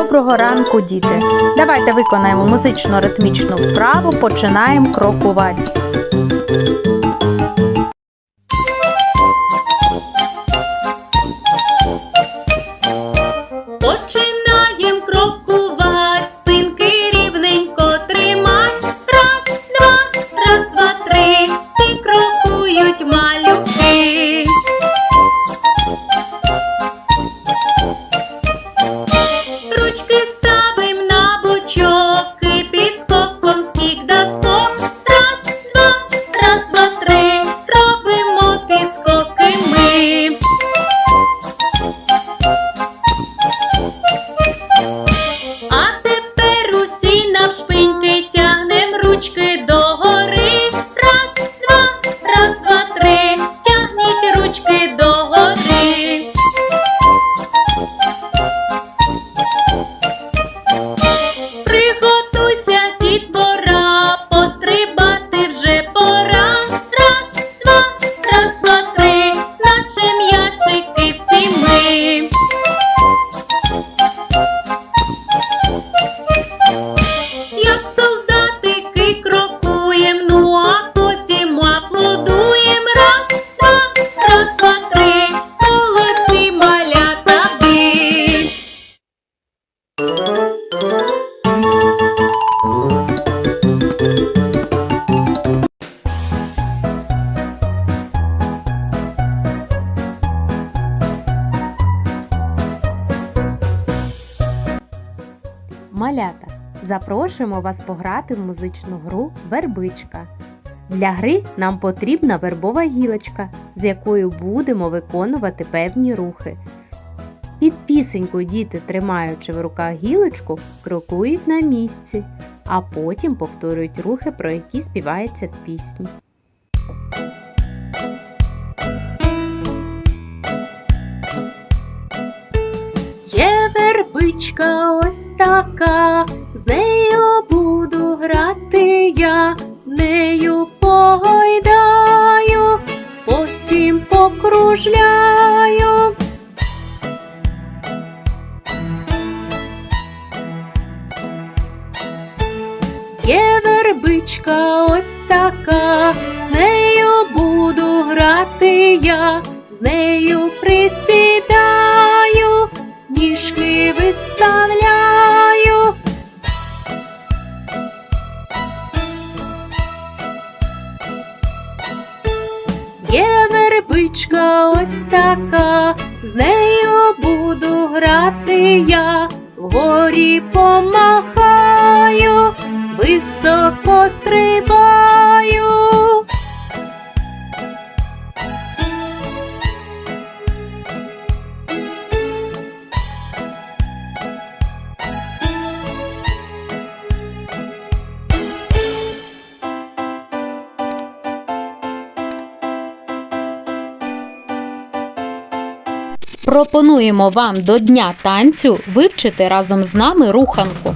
Доброго ранку, діти! Давайте виконаємо музично-ритмічну вправу, починаємо крокувати. Починаєм крокувать, спинки рівненько тримать. Раз, два, раз, два, три. Всі крокують Малята, запрошуємо вас пограти в музичну гру Вербичка. Для гри нам потрібна вербова гілочка, з якою будемо виконувати певні рухи. Під пісеньку діти, тримаючи в руках гілочку, крокують на місці, а потім повторюють рухи, про які співається пісні. Вербичка ось така, з нею буду грати я, нею погойдаю, потім покружляю. Є вербичка ось така, з нею буду грати я, з нею присідаю, ніжки виставляю. Є вербичка ось така, з нею буду грати я, вгорі помахаю, високо стрибаю. Пропонуємо вам до дня танцю вивчити разом з нами руханку.